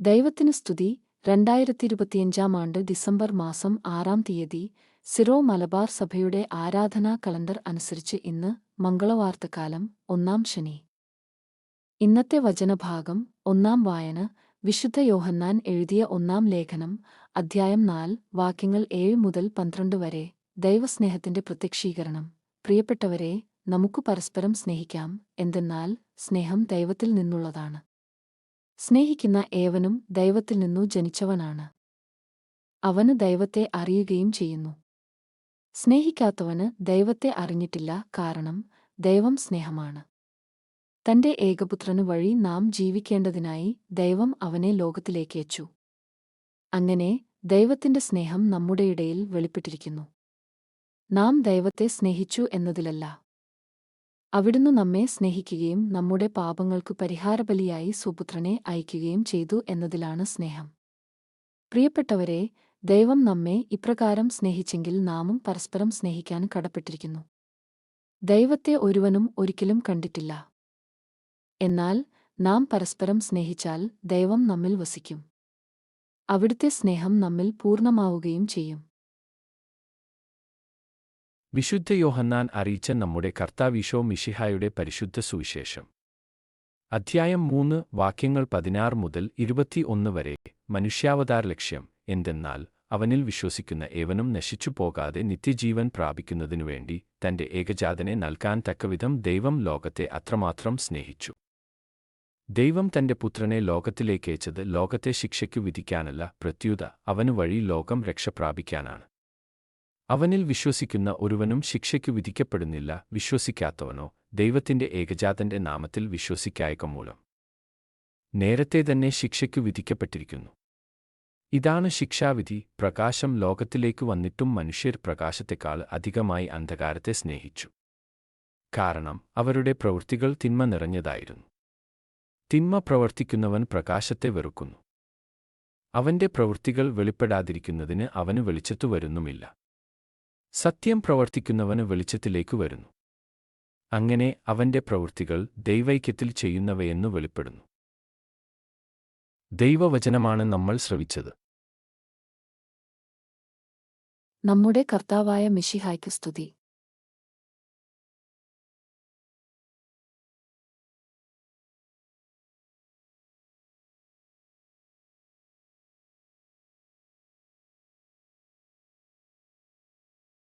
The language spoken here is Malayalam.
ദൈവത്തിന് സ്തുതി. രണ്ടായിരത്തി ഇരുപത്തിയഞ്ചാം ആണ്ട് ഡിസംബർ മാസം ആറാം തീയതി സിറോ മലബാർ സഭയുടെ ആരാധനാ കലണ്ടർ അനുസരിച്ച് ഇന്ന് മംഗളവാർത്തക്കാലം ഒന്നാം ശനി. ഇന്നത്തെ വചനഭാഗം ഒന്നാം വായന വിശുദ്ധ യോഹന്നാൻ എഴുതിയ ഒന്നാം ലേഖനം അധ്യായം നാല് വാക്യങ്ങൾ ഏഴ് മുതൽ പന്ത്രണ്ട് വരെ ദൈവസ്നേഹത്തിന്റെ പ്രത്യക്ഷീകരണം. പ്രിയപ്പെട്ടവരെ നമുക്ക് പരസ്പരം സ്നേഹിക്കാം. എന്തെന്നാൽ സ്നേഹം ദൈവത്തിൽ നിന്നുള്ളതാണ്. സ്നേഹിക്കുന്ന ഏവനും ദൈവത്തിൽ നിന്നു ജനിച്ചവനാണ്. അവന് ദൈവത്തെ അറിയുകയും ചെയ്യുന്നു. സ്നേഹിക്കാത്തവന് ദൈവത്തെ അറിഞ്ഞിട്ടില്ല കാരണം ദൈവം സ്നേഹമാണ്. തന്റെ ഏകപുത്രനു വഴി നാം ജീവിക്കേണ്ടതിനായി ദൈവം അവനെ ലോകത്തിലേക്കേച്ചു അങ്ങനെ ദൈവത്തിന്റെ സ്നേഹം നമ്മുടെ ഇടയിൽ വെളിപ്പെട്ടിരിക്കുന്നു. നാം ദൈവത്തെ സ്നേഹിച്ചു എന്നതിലല്ല. അവിടുന്ന് നമ്മെ സ്നേഹിക്കുകയും നമ്മുടെ പാപങ്ങൾക്കു പരിഹാരബലിയായി സുപുത്രനെ അയക്കുകയും ചെയ്തു എന്നതിലാണ് സ്നേഹം. പ്രിയപ്പെട്ടവരെ ദൈവം നമ്മെ ഇപ്രകാരം സ്നേഹിച്ചെങ്കിൽ നാമും പരസ്പരം സ്നേഹിക്കാൻ കടപ്പെട്ടിരിക്കുന്നു. ദൈവത്തെ ഒരുവനും ഒരിക്കലും കണ്ടിട്ടില്ല. എന്നാൽ നാം പരസ്പരം സ്നേഹിച്ചാൽ ദൈവം നമ്മിൽ വസിക്കും. അവിടുത്തെ സ്നേഹം നമ്മിൽ പൂർണമാവുകയും ചെയ്യും. വിശുദ്ധ യോഹന്നാൻ അറിയിച്ച നമ്മുടെ കർത്താവിശോ മിഷിഹായുടെ പരിശുദ്ധ സുവിശേഷം. അധ്യായം മൂന്ന് വാക്യങ്ങൾ പതിനാറ് മുതൽ ഇരുപത്തിയൊന്ന് വരെ മനുഷ്യാവതാര ലക്ഷ്യം എന്തെന്നാൽ അവനിൽ വിശ്വസിക്കുന്ന ഏവനും നശിച്ചു പോകാതെ നിത്യജീവൻ പ്രാപിക്കുന്നതിനുവേണ്ടി തന്റെ ഏകജാതനെ നൽകാൻ തക്കവിധം ദൈവം ലോകത്തെ അത്രമാത്രം സ്നേഹിച്ചു. ദൈവം തന്റെ പുത്രനെ ലോകത്തിലേക്കയച്ചത് ലോകത്തെ ശിക്ഷയ്ക്കു വിധിക്കാനല്ല പ്രത്യുത അവനു വഴി ലോകം രക്ഷപ്രാപിക്കാനാണ്. അവനിൽ വിശ്വസിക്കുന്ന ഒരുവനും ശിക്ഷയ്ക്കു വിധിക്കപ്പെടുന്നില്ല വിശ്വസിക്കാത്തവനോ. ദൈവത്തിന്റെ ഏകജാതന്റെ നാമത്തിൽ വിശ്വസിക്കായക മൂലം. നേരത്തെ തന്നെ ശിക്ഷയ്ക്കു വിധിക്കപ്പെട്ടിരിക്കുന്നു. ഇതാണ് ശിക്ഷാവിധി. പ്രകാശം ലോകത്തിലേക്ക് വന്നിട്ടും മനുഷ്യർ പ്രകാശത്തെക്കാൾ അധികമായി അന്ധകാരത്തെ സ്നേഹിച്ചു. കാരണം അവരുടെ പ്രവൃത്തികൾ തിന്മ നിറഞ്ഞതായിരുന്നു. തിന്മ പ്രവർത്തിക്കുന്നവൻ പ്രകാശത്തെ വെറുക്കുന്നു. അവന്റെ പ്രവൃത്തികൾ വെളിപ്പെടാതിരിക്കുന്നതിന് അവന് വെളിച്ചത്തു വരുന്നുമില്ല. സത്യം പ്രവർത്തിക്കുന്നവന് വെളിച്ചത്തിലേക്കു വരുന്നു. അങ്ങനെ അവന്റെ പ്രവൃത്തികൾ ദൈവൈക്യത്തിൽ ചെയ്യുന്നവയെന്നു വെളിപ്പെടുന്നു. ദൈവവചനമാണ് നമ്മൾ ശ്രവിച്ചത്. നമ്മുടെ കർത്താവായ മിഷിഹായ്ക്ക് സ്തുതി.